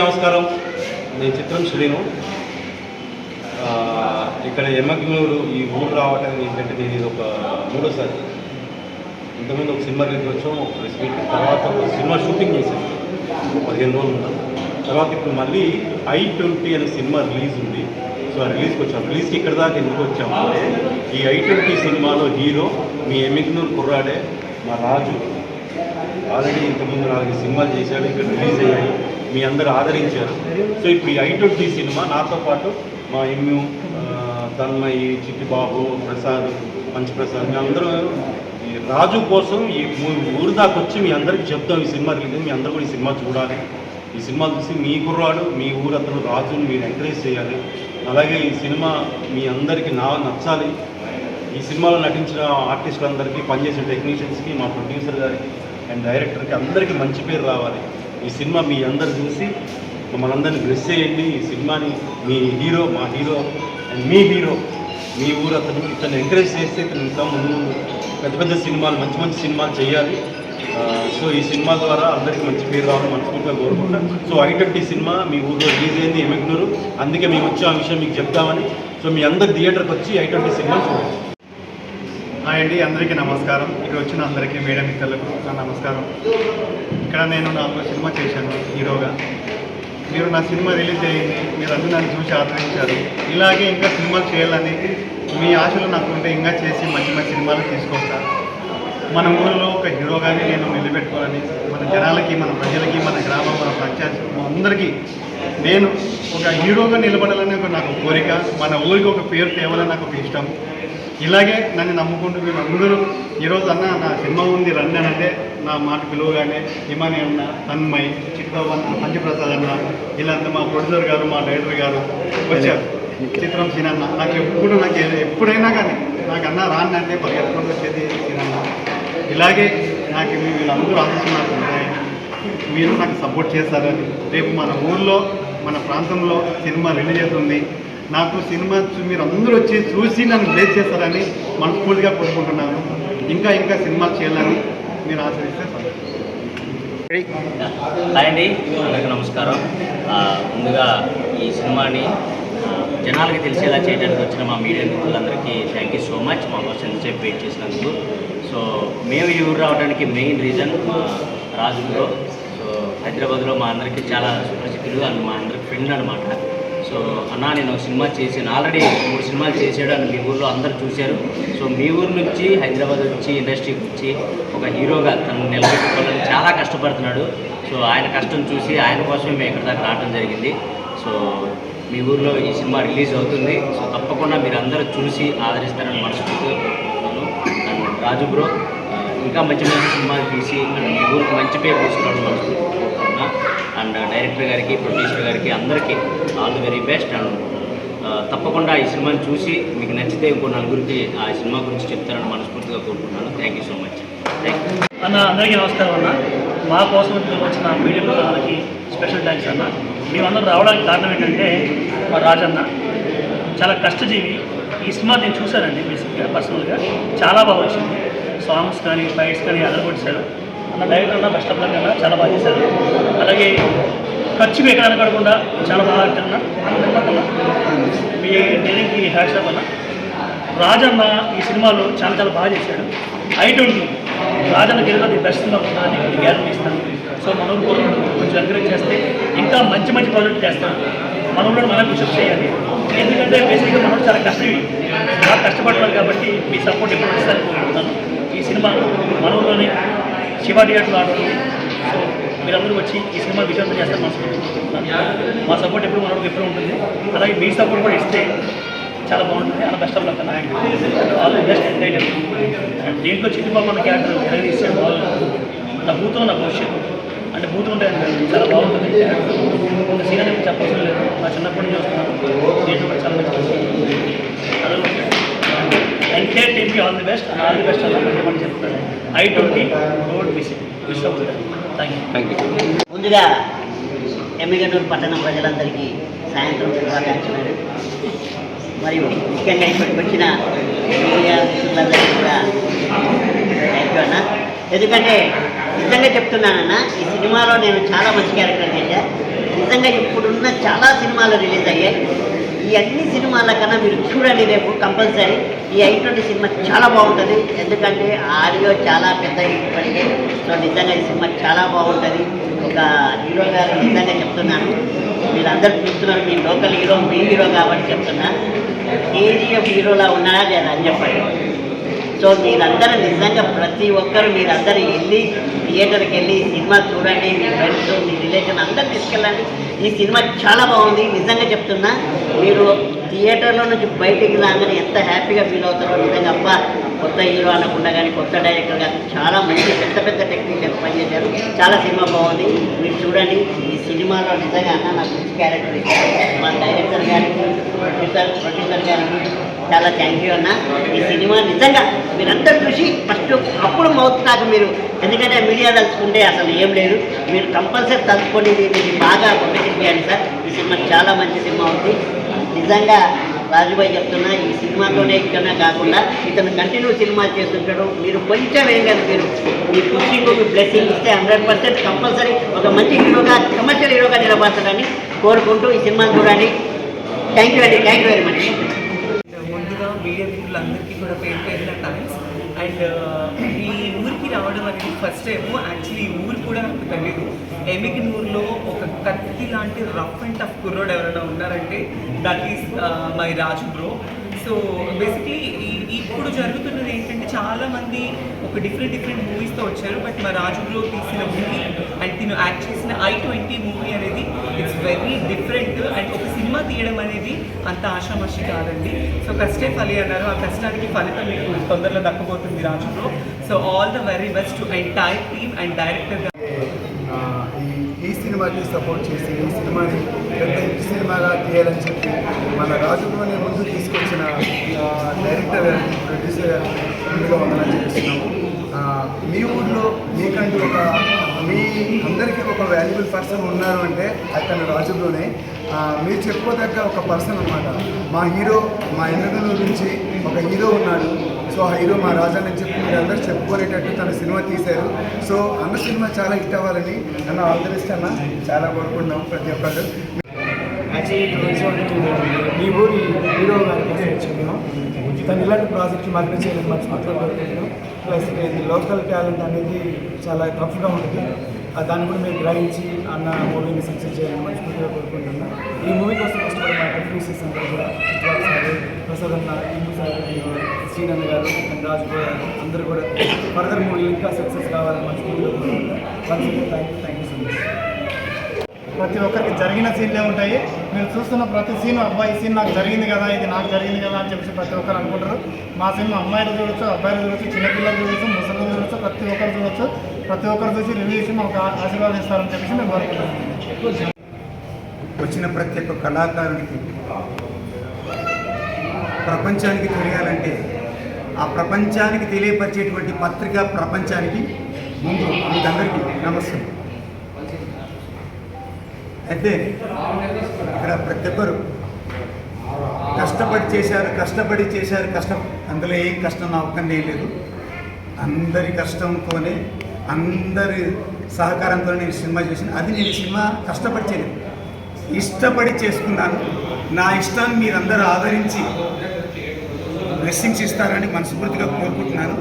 నమస్కారం. నేను చిత్రం శ్రీను ఇక్కడ ఎమ్మగ్నూరు ఈ ఊరు రావటం ఏంటంటే నేను ఇది ఒక మూడోసారి. ఇంతకుముందు ఒక సినిమా రిలీజ్ వచ్చాం ఒక ప్రెస్ మీట్. తర్వాత ఒక సినిమా షూటింగ్ చేశాను పదిహేను రోజులు ఉన్నాం తర్వాత ఇప్పుడు మళ్ళీ ఐ ట్వంటీ అనే సినిమా రిలీజ్ ఉంది. సో ఆ రిలీజ్కి వచ్చాం. రిలీజ్కి ఇక్కడ దాకా ఎందుకు వచ్చాము ఈ ఐ ట్వంటీ సినిమాలో హీరో మీ ఎమ్మిగ్నూరు కుర్రాడే మా రాజు. ఆల్రెడీ ఇంతకుముందు నాలుగు సినిమాలు చేశాడు ఇక్కడ రిలీజ్ అయ్యాయి మీ అందరూ ఆదరించారు. సో ఇప్పుడు ఈ ఐ ట్వంటీ సినిమా నాతో పాటు మా ఎమ్ము ఆ, తన్మయి చిట్టిబాబు ప్రసాద్ పంచప్రసాద్ మీ అందరూ ఈ రాజు కోసం ఈ ఊరు దాకా వచ్చి మీ అందరికి చెప్తాం ఈ సినిమా రిలీజ్ మీ అందరూ కూడా ఈ సినిమా చూడాలి. ఈ సినిమా చూసి మీ కుర్రాడు మీ ఊరు అతను రాజుని మీరు ఎంకరేజ్ చేయాలి. అలాగే ఈ సినిమా మీ అందరికీ నా నచ్చాలి. ఈ సినిమాలో నటించిన ఆర్టిస్టులందరికీ పనిచేసిన టెక్నీషియన్స్కి మా ప్రొడ్యూసర్ గారికి అండ్ డైరెక్టర్కి అందరికీ మంచి పేరు రావాలి. ఈ సినిమా మీ అందరు చూసి మమ్మల్ని అందరినీ బ్లెస్ చేయండి. ఈ సినిమాని మీ హీరో మా హీరో అండ్ మీ హీరో మీ ఊరు అతను ఇతను ఎంకరేజ్ చేస్తే ఇతను ఇంకా ముందు పెద్ద పెద్ద సినిమాలు మంచి మంచి సినిమాలు చేయాలి. సో ఈ సినిమా ద్వారా అందరికీ మంచి పేరు రావాలని మనస్ఫూర్తిగా కోరుకుంటాం. సో ఐ ట్వంటీ సినిమా మీ ఊరిలో రిలీజ్ అయింది ఎమ్మెగ్నూరు అందుకే మేము వచ్చి ఆ విషయం మీకు చెప్తామని. సో మీ అందరు థియేటర్కి వచ్చి ఐ ట్వంటీ సినిమా చూడండి. హాయ్ అండి అందరికీ నమస్కారం. ఇక్కడ వచ్చిన అందరికీ మేడం మిత్రులకు నా నమస్కారం. ఇక్కడ నేను నాలుగు సినిమా చేశాను హీరోగా. మీరు నా సినిమా రిలీజ్ అయ్యింది మీరు అందరూ నన్ను చూసి ఆదరించారు. ఇలాగే ఇంకా సినిమాలు చేయాలని మీ ఆశలు నాకు ఉంటే ఇంకా చేసి మంచి మంచి సినిమాలు తీసుకొస్తాను మన ఊరిలో ఒక హీరోగానే నేను నిలబెట్టుకోవాలని మన జనాలకి మన ప్రజలకి మన గ్రామం మన పంచాయతీ అందరికీ నేను ఒక హీరోగా నిలబడాలని ఒక నాకు కోరిక మన ఊరికి ఒక పేరు తేవాలని నాకు ఒక ఇష్టం. ఇలాగే నన్ను నమ్ముకుంటూ మీరు అందరూ ఈరోజు అన్న నా సినిమా ఉంది రండి అని అంటే నా మాట పిలువగానే హిమాని అన్న తన్మయ్ అన్న పంచప్రసాద్ అన్న వీళ్ళంతా మా ప్రొడ్యూసర్ గారు మా డైరెక్టర్ గారు వచ్చారు. చిత్రం సీనన్న నాకు ఎప్పుడు నాకు ఎప్పుడైనా కానీ నాకు అన్న రాని అంటే పరిగెత్తుకుంటూ వచ్చేది సీనన్న ఇలాగే నాకు మీ- వీళ్ళందరూ ఆశిస్తున్నారు మీరు నాకు సపోర్ట్ చేస్తారని రేపు మన ఊర్లో మన ప్రాంతంలో సినిమా రిలీజ్ అవుతుంది. నాకు సినిమా చూ- మీరు అందరూ వచ్చి చూసి నన్ను బ్లేస్ చేస్తారని మనస్ఫూర్తిగా కోరుకుంటున్నాను. ఇంకా ఇంకా సినిమాలు చేయాలని మీరు ఆశ్రయిస్తే హాయ్ అండి. అందరికీ నమస్కారం. ముందుగా ఈ సినిమాని జనాలకి తెలిసేలా చేయడానికి వచ్చిన మా మీడియా మిత్రులందరికీ థ్యాంక్ యూ సో మచ్ మా కోసం ఎంతసేపు వెయిట్ చేసినందుకు. సో మేము ఈ ఊరు రావడానికి మెయిన్ రీజన్ మా రాజులో సో హైదరాబాద్లో మా అందరికీ చాలా సుప్రసిద్ధులు అండ్ మా అందరికి ఫ్రెండ్ అనమాట సో అన్నా నేను ఒక సినిమా చేశాను. ఆల్రెడీ మూడు సినిమాలు చేశాడు అని మీ ఊర్లో అందరూ చూశారు. సో మీ ఊరు నుంచి హైదరాబాద్ వచ్చి ఇండస్ట్రీకి వచ్చి ఒక హీరోగా తను నిలబెట్టుకోవాలని చాలా కష్టపడుతున్నాడు. సో ఆయన కష్టం చూసి ఆయన కోసమే మేము ఇక్కడ దాకా రావడం జరిగింది. సో మీ ఊర్లో ఈ సినిమా రిలీజ్ అవుతుంది. సో తప్పకుండా మీరు అందరూ చూసి ఆదరిస్తారని మనస్ఫూర్తిగా రాజు బ్రో ఇంకా మంచి మంచి సినిమాలు తీసి ఊరికి మంచి పేరు తీసుకురావడం మనస్ఫూర్తిగా అండ్ డైరెక్టర్ గారికి ప్రొడ్యూసర్ గారికి అందరికీ all the very best. And తప్పకుండా ఈ సినిమాని చూసి మీకు నచ్చితే ఇంకో నలుగురికి ఆ సినిమా గురించి చెప్తారని మనస్ఫూర్తిగా కోరుకుంటున్నాను. Thank you so much thank you అన్న అందరికీ నమస్కారం అన్న. మా కోసం వచ్చిన మీడియా వాళ్ళకి స్పెషల్ థ్యాంక్స్ అన్న. మేమందరం రావడానికి కారణం ఏంటంటే మా రాజన్న చాలా కష్టజీవి. ఈ సినిమా నేను చూశానండి బేసిక్గా పర్సనల్గా. చాలా బాగా వచ్చింది. సాంగ్స్ కానీ ఫైట్స్ కానీ అదర్ కొట్టాడు అన్న డైరెక్టర్ అన్న బెస్ట్ ఆఫ్ లక్ అన్న చాలా బాగా చేశారు అలాగే ఖర్చు ఎక్కడ అనకడకుండా చాలా బాగా ఆడుతున్నా మీ డైరెక్ట్కి హ్యాష్ అన్న? రాజన్న ఈ సినిమాలో చాలా చాలా బాగా చేశాడు. ఐ ట్వంటీ రాజన్న గెలుగు ది బెస్ట్ సినిమా ఉంటుందని గ్యారంటీ ఇస్తాను. సో మనం కొంచెం ఎంకరేజ్ చేస్తే ఇంకా మంచి మంచి ప్రాజెక్ట్ చేస్తాను. మన ఊళ్ళో మనం కృషి చేయాలి. ఎందుకంటే బేసిక్గా మనం చాలా కష్టం. చాలా కష్టపడతారు కాబట్టి మీ సపోర్ట్ ఎప్పుడు ఇస్తారని కోరుకుంటున్నాను ఈ సినిమా మన శివ థియేటర్లో ఆడుతుంది సో మీరందరూ వచ్చి ఈ సినిమా విజయవంతం చేస్తారు మనసు మా సపోర్ట్ ఎప్పుడు మనకు ఎప్పుడు ఉంటుంది. అలాగే మీ సపోర్ట్ కూడా ఇస్తే చాలా బాగుంటుంది. అలా best of luck all best entertainer దీంట్లో చిట్టిబాబు మన క్యారెక్టర్ ఎలా ఇచ్చాడు వాళ్ళు నా భూతం నా భవిష్యత్తు. అంటే భూతం ఉంటే చాలా బాగుంటుంది. ఇంకా సీన్ అనేది లేదు. నా చిన్నప్పటి నుంచి వస్తున్నాను the best and all the best అని చెప్తాను I twenty road miss thank you thank you ముందుగా ఎమ్మిగనూరు పట్టణ ప్రజలందరికీ సాయంత్రం శుభాకాంక్షలు. మరియు ముఖ్యంగా ఇక్కడికి వచ్చిన మీడియా మిత్రులందరికీ కూడా థ్యాంక్ యూ అన్న. ఎందుకంటే నిజంగా చెప్తున్నానన్న ఈ సినిమాలో నేను చాలా మంచి క్యారెక్టర్ చేశా. నిజంగా ఇప్పుడున్న చాలా సినిమాలు రిలీజ్ అయ్యాయి. ఈ అన్ని సినిమాల కన్నా మీరు చూడండి రేపు కంపల్సరీ. ఈ ఐటువంటి సినిమా చాలా బాగుంటుంది. ఎందుకంటే ఆడియో చాలా పెద్ద ఇప్పటికే సో నిజంగా ఈ సినిమా చాలా బాగుంటుంది. ఒక హీరో గారు నిజంగా చెప్తున్నాను మీరందరూ చూస్తున్నారు మీ లోకల్ హీరో మీ హీరో కాబట్టి చెప్తున్నా. కేజీఎఫ్ హీరోలా ఉన్నారా లేదా అని చెప్పండి. సో మీరందరూ నిజంగా ప్రతి ఒక్కరు మీరందరూ వెళ్ళి థియేటర్కి వెళ్ళి ఈ సినిమా చూడండి మీ ఫ్రెండ్స్ మీ రిలేషన్ అందరు తీసుకెళ్ళండి. ఈ సినిమా చాలా బాగుంది. నిజంగా చెప్తున్నా మీరు థియేటర్లో నుంచి బయటికి రాగానే ఎంత హ్యాపీగా ఫీల్ అవుతారో నిజంగా అబ్బా కొత్త హీరో అనకుండా కానీ కొత్త డైరెక్టర్ కానీ చాలా మంచి పెద్ద పెద్ద టెక్నీషియన్స్ పనిచేశారు. చాలా సినిమా బాగుంది. మీరు చూడండి ఈ సినిమాలో నిజంగా అన్న నాకు మంచి క్యారెక్టర్ ఇచ్చారు. మా డైరెక్టర్ గారికి ప్రొడ్యూసర్ ప్రొడ్యూసర్ గారికి చాలా థ్యాంక్ యూ అన్న. ఈ సినిమా నిజంగా మీరంతా చూసి ఫస్ట్ అప్పుడు మౌత్ నాకు మీరు ఎందుకంటే మీడియా తలుచుకుంటే అసలు ఏం లేదు. మీరు కంపల్సరీ తలుచుకొని దీన్ని బాగా కొట్టేయండి చేయండి సార్. ఈ సినిమా చాలా మంచి సినిమా ఉంది. నిజంగా రాజుబాయ్ చెప్తున్నా ఈ సినిమాతోనే ఇక్కడనే కాకుండా ఇతను కంటిన్యూ సినిమా చేస్తుంటాడు. మీరు కొంచెం ఏం కాదు మీరు. మీ పుష్టింగ్ మీ బ్లెస్సింగ్ ఇస్తే హండ్రెడ్ పర్సెంట్ కంపల్సరీ ఒక మంచి హీరోగా కమర్షియల్ హీరోగా నిలబడతాడని కోరుకుంటూ ఈ సినిమాను చూడండి. థ్యాంక్ యూ అండి. Thank you very much media మిత్రులందరికీ కూడా పేరు పేరున థ్యాంక్స్ అండ్ ఈ ఊరికి రావడం అనేది ఫస్ట్ టైం యాక్చువల్లీ ఈ ఊరు కూడా నాకు తెలియదు ఎమికినూరులో ఒక కత్తి లాంటి రఫ్ అండ్ టఫ్ కుర్రోడు ఎవరైనా ఉన్నారంటే that is my Raju bro so basically ఈ చాలామంది ఒక డిఫరెంట్ డిఫరెంట్ మూవీస్తో వచ్చారు. బట్ మా రాజు బ్రో తీసిన మూవీ అండ్ తిను యాక్ట్ చేసిన ఐ ట్వంటీ మూవీ అనేది ఇట్స్ వెరీ డిఫరెంట్ అండ్ ఒక సినిమా తీయడం అనేది అంత ఆషామాషి కాదండి. సో కష్టే ఫలి అన్నారు. ఆ కష్టానికి ఫలితం మీకు తొందరలో దక్కబోతుంది Raju bro. So all the very best to entire team and director ఈ- సినిమాకి సపోర్ట్ చేసి ఈ సినిమాని పెద్ద ఇంటి సినిమాగా తీయాలని చెప్పి మన రాజులోని ముందు తీసుకొచ్చిన డైరెక్టర్ గారికి ప్రొడ్యూసర్ గారికి ముందుగా వందనం చేస్తున్నాము. మీ ఊర్లో మీకంటూ ఒక మీ అందరికీ ఒక వాల్యుబుల్ పర్సన్ ఉన్నారు అంటే అతను రాజుల్లోనే మీరు చెప్పుకోదగ్గ ఒక పర్సన్ అన్నమాట. మా హీరో మా ఎన్నగనూరు నుంచి ఒక హీరో ఉన్నాడు. సో ఆ హీరో మా రాజా అని చెప్పి మీరు అందరూ చెప్పుకునేటట్టు తన సినిమా తీశారు. సో అన్న సినిమా చాలా హిట్ అవ్వాలని నన్ను ఆదరిస్తాను చాలా కోరుకుంటున్నాం ప్రతి ఒక్కరు మీ ఊరి హీరో గారి కోసం వచ్చాము తను ఇలాంటి ప్రాజెక్ట్ మార్కెట్ చేయడం మంచి మాట్లాడుకుంటున్నాం ప్లస్ లోకల్ టాలెంట్ అనేది చాలా టఫ్గా ఉంటుంది ఆ దాన్ని కూడా మేము గ్రహించి అన్న మూవీని సక్సెస్ చేయాలని మనస్ఫూర్తిగా కోరుకుంటున్నాం. ఈ మూవీ కోసం కష్టపడి మా అందరూ కూడా సార్ ప్రసాద్ అన్న ఇందు సార్ శ్రీనంద్ గారు అండ్ రాజు గారు అందరూ కూడా ఫర్దర్ మూవీ ఇంకా సక్సెస్ కావాలని మనస్ఫూర్తిగా కోరుకుంటున్నాం. Once thank you thank you so much ప్రతి ఒక్కరికి జరిగిన సీన్లే ఉంటాయి. మీరు చూస్తున్న ప్రతి సీన్ అబ్బాయి సీన్ నాకు జరిగింది కదా ఇది నాకు జరిగింది కదా అని చెప్పేసి ప్రతి ఒక్కరు అనుకుంటారు. మా సినిమా అమ్మాయిలు చూడొచ్చు అబ్బాయిలు చూడొచ్చు చిన్నపిల్లలు చూడొచ్చు ముసలు చూడొచ్చు ప్రతి ఒక్కరు చూడొచ్చు. ప్రతి ఒక్కరు చూసి రివ్యూ ఇచ్చి మాకు ఆశీర్వాదిస్తారని చెప్పేసి మేము కోరుకుంటున్నాం. వచ్చిన ప్రతి ఒక్క కళాకారుడికి ప్రపంచానికి తెలియాలంటే ఆ ప్రపంచానికి తెలియపరిచేటువంటి పత్రిక ప్రపంచానికి ముందు మీకందరికీ నమస్తే అయితే ఇక్కడ ప్రతి ఒక్కరు కష్టపడి చేశారు కష్టపడి చేశారు కష్టం. అందులో ఏం కష్టం నా ఒక్కనే లేదు. అందరి కష్టంతోనే అందరి సహకారంతో నేను సినిమా చేసిన. అది నేను సినిమా కష్టపడి చేయలేదు ఇష్టపడి చేసుకున్నాను. నా ఇష్టాన్ని మీరందరూ ఆదరించి బ్లెస్సింగ్స్ ఇస్తారని మనస్ఫూర్తిగా కోరుకుంటున్నాను.